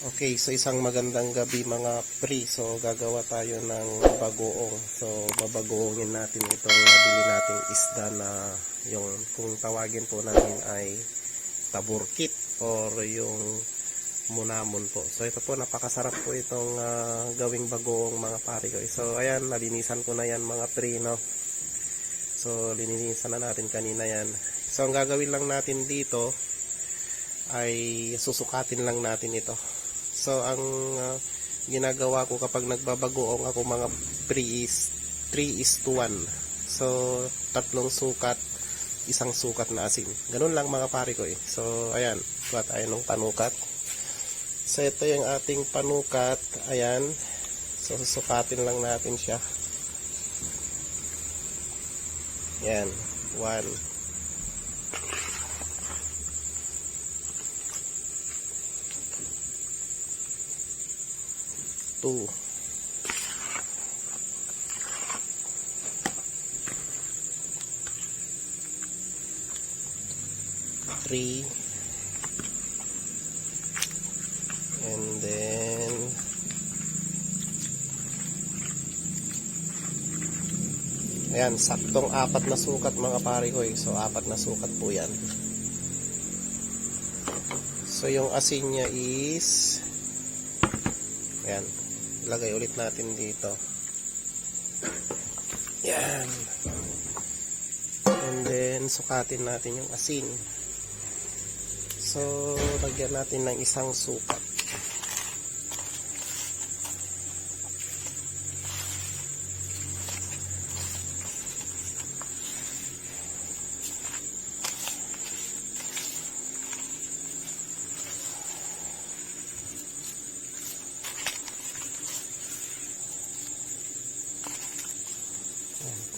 Okay, so isang magandang gabi mga pre. So gagawa tayo ng bagoong. So babagoongin natin itong nabili nating isda na yung kung tawagin po namin ay taburkit or yung munamon po. So ito po napakasarap po itong ah, gawing bagoong mga pare ko. So ayan, nalinisan ko na yan mga pre no. So lininisan na natin kanina yan. So ang gagawin lang natin dito ay susukatin lang natin ito. So ang uh, ginagawa ko kapag nagbabagoong ako mga pre is 3 is to 1. So tatlong sukat, isang sukat na asin. Ganun lang mga pare ko eh. So ayan, kuha tayo ng panukat. So ito yung ating panukat. Ayan. So susukatin lang natin siya. Yan. 1 two, three, and then ayan, saktong apat na sukat mga pare eh. So, apat na sukat po yan. So, yung asin niya is Ayan. Ilagay ulit natin dito. Yan. And then, sukatin natin yung asin. So, lagyan natin ng isang sukat.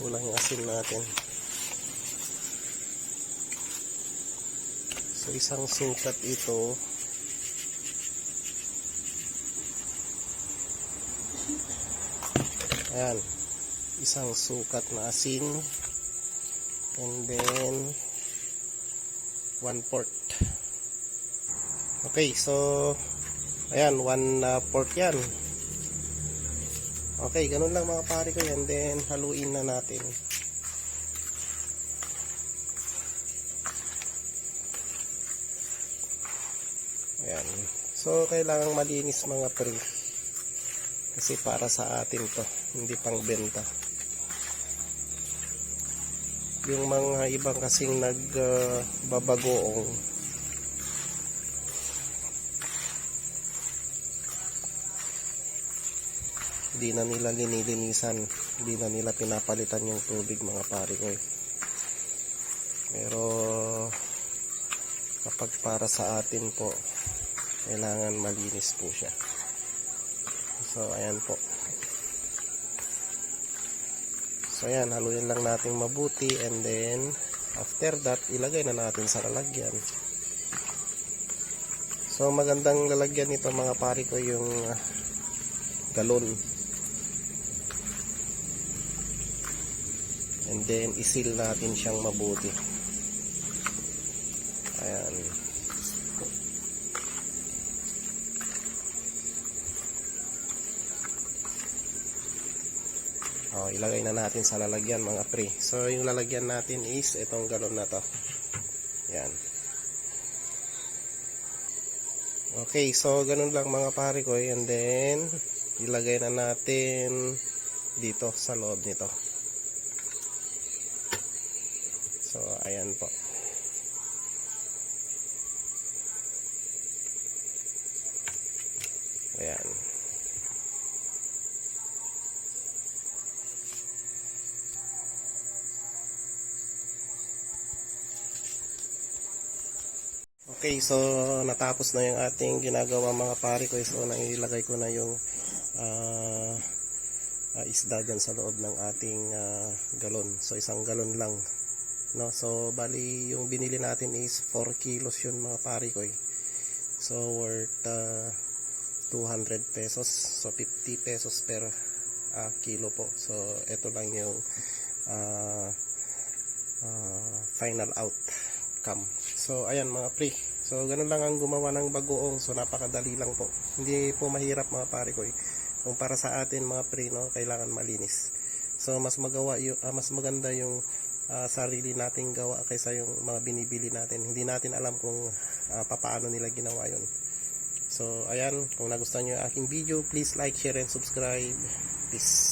Kulang yung asin natin. So, isang sukat ito. Ayan. Isang sukat na asin. And then, one port. Okay, so, ayan, one uh, port yan. Okay, ganun lang mga pare ko yan. Then, haluin na natin. Ayan. So, kailangang malinis mga pre. Kasi para sa atin to. Hindi pang benta. Yung mga ibang kasing nagbabagoong hindi na nila linilinisan. Hindi na nila pinapalitan yung tubig mga pare ko eh. pero kapag para sa atin po kailangan malinis po siya. So ayan po. So ayan haluin lang natin mabuti and then after that ilagay na natin sa lalagyan. So magandang lalagyan nito mga pare ko yung ah, galon And then, isil natin siyang mabuti. Ayan. Oh, ilagay na natin sa lalagyan mga pre. So, yung lalagyan natin is itong galon na to. Yan. Okay, so ganun lang mga pare ko. And then, ilagay na natin dito sa loob nito. So, ayan po. Ayan. Okay, so natapos na yung ating ginagawa mga pare ko. So, nailagay ko na yung ah ah, isda dyan sa loob ng ating ah, galon. So, isang galon lang. No, so bali yung binili natin is 4 kilos yun mga pare ko. eh. So worth uh, 200 pesos. So 50 pesos per ah, kilo po. So ito lang yung ah, ah, final outcome. So ayan mga pre. So ganun lang ang gumawa ng bagoong. So, napakadali lang po. Hindi po mahirap mga pare ko eh. Kung para sa atin mga pre, no, kailangan malinis. So, mas magawa yung, ah, mas maganda yung ah, sarili nating gawa kaysa yung mga binibili natin. Hindi natin alam kung ah, papaano nila ginawa yun. So, ayan, kung nagustuhan nyo yung aking video, please like, share, and subscribe. Peace.